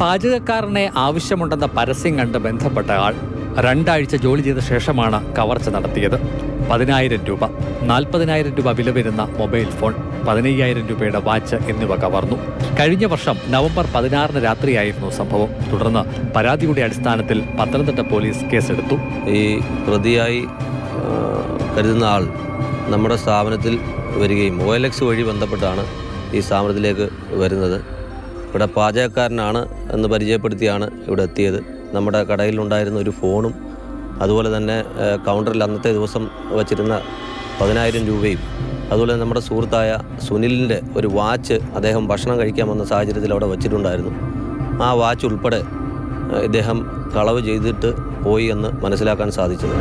പാചകക്കാരനെ ആവശ്യമുണ്ടെന്ന പരസ്യം കണ്ട് ബന്ധപ്പെട്ട ആൾ രണ്ടാഴ്ച ജോലി ചെയ്ത ശേഷമാണ് കവർച്ച നടത്തിയത്. പതിനായിരം രൂപ നാൽപ്പതിനായിരം രൂപ വില വരുന്ന മൊബൈൽ ഫോൺ പതിനയ്യായിരം രൂപയുടെ വാച്ച് എന്നിവ കവർന്നു. കഴിഞ്ഞ വർഷം നവംബർ പതിനാറിന് രാത്രിയായിരുന്നു സംഭവം. തുടർന്ന് പരാതിയുടെ അടിസ്ഥാനത്തിൽ പത്തനംതിട്ട പോലീസ് കേസെടുത്തു. ഈ പ്രതിയായി കരുതുന്ന ആൾ നമ്മുടെ സ്ഥാപനത്തിൽ വരികയും ഒ വഴി ബന്ധപ്പെട്ടാണ് ഈ സ്ഥാപനത്തിലേക്ക് വരുന്നത്. ഇവിടെ പാചകക്കാരനാണ് എന്ന് പരിചയപ്പെടുത്തിയാണ് ഇവിടെ എത്തിയത്. നമ്മുടെ കടയിലുണ്ടായിരുന്ന ഒരു ഫോണും അതുപോലെ തന്നെ കൗണ്ടറിൽ അന്നത്തെ ദിവസം വച്ചിരുന്ന പതിനായിരം രൂപയും അതുപോലെ നമ്മുടെ സുഹൃത്തായ സുനിലിന്റെ ഒരു വാച്ച് അദ്ദേഹം ഭക്ഷണം കഴിക്കാൻ വന്ന സാഹചര്യത്തിൽ അവിടെ വച്ചിട്ടുണ്ടായിരുന്നു. ആ വാച്ച് ഉൾപ്പെടെ ഇദ്ദേഹം കളവ് ചെയ്തിട്ട് പോയി എന്ന് മനസ്സിലാക്കാൻ സാധിച്ചത്.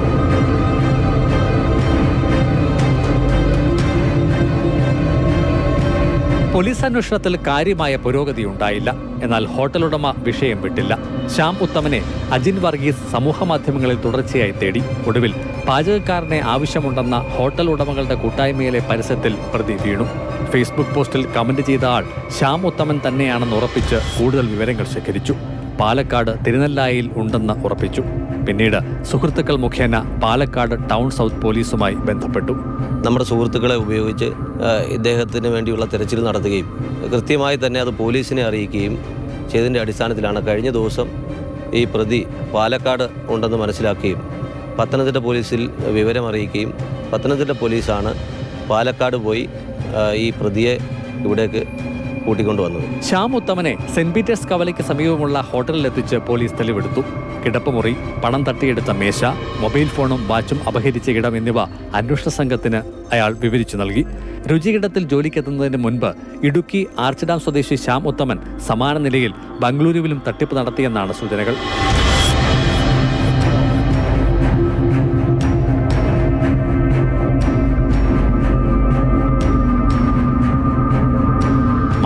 പോലീസ് അന്വേഷണത്തിൽ കാര്യമായ പുരോഗതി ഉണ്ടായില്ല. എന്നാൽ ഹോട്ടൽ ഉടമ വിഷയം വിട്ടില്ല. ശ്യാം ഉത്തമനെ അജിൻ വർഗീസ് സമൂഹ മാധ്യമങ്ങളിൽ തുടർച്ചയായി തേടി. ഒടുവിൽ പാചകക്കാരനെ ആവശ്യമുണ്ടെന്ന ഹോട്ടൽ ഉടമകളുടെ കൂട്ടായ്മയിലെ പരസ്യത്തിൽ പ്രതി വീണു. ഫേസ്ബുക്ക് പോസ്റ്റിൽ കമന്റ് ചെയ്ത ആൾ ശ്യാം ഉത്തമൻ തന്നെയാണെന്ന് ഉറപ്പിച്ച് കൂടുതൽ വിവരങ്ങൾ ശേഖരിച്ചു. പാലക്കാട് തിരുനെല്ലായിൽ ഉണ്ടെന്ന് ഉറപ്പിച്ചു. പിന്നീട് സുഹൃത്തുക്കൾ മുഖേന പാലക്കാട് ടൗൺ സൗത്ത് പോലീസുമായി ബന്ധപ്പെട്ടു. നമ്മുടെ സുഹൃത്തുക്കളെ ഉപയോഗിച്ച് ഇദ്ദേഹത്തിന് വേണ്ടിയുള്ള തെരച്ചിൽ നടത്തുകയും കൃത്യമായി തന്നെ അത് പോലീസിനെ അറിയിക്കുകയും ചെയ്തതിന്റെ അടിസ്ഥാനത്തിലാണ് കഴിഞ്ഞ ദിവസം ഈ പ്രതി പാലക്കാട് ഉണ്ടെന്ന് മനസ്സിലാക്കുകയും പത്തനംതിട്ട പോലീസിൽ വിവരം അറിയിക്കുകയും പത്തനംതിട്ട പോലീസാണ് പാലക്കാട് പോയി ഈ പ്രതിയെ ഇവിടേക്ക് കൂട്ടിക്കൊണ്ടുവന്നത്. ശ്യാം ഉത്തമനെ സെന്റ് പീറ്റേഴ്സ് കവലയ്ക്ക് സമീപമുള്ള ഹോട്ടലിലെത്തിച്ച് പോലീസ് തെളിവെടുത്തു. കിടപ്പുമുറി പണം തട്ടിയെടുത്ത മേശ മൊബൈൽ ഫോണും വാച്ചും അപഹരിച്ച ഇടം എന്നിവ അന്വേഷണ സംഘത്തിന് അയാൾ വിവരിച്ചു നൽകി. രുചികിടത്തിൽ ജോലിക്കെത്തുന്നതിന് മുൻപ് ഇടുക്കി ആർച്ചിഡാം സ്വദേശി ശ്യാം ഉത്തമൻ സമാന നിലയിൽ ബംഗളൂരുവിലും തട്ടിപ്പ് നടത്തിയെന്നാണ് സൂചനകൾ.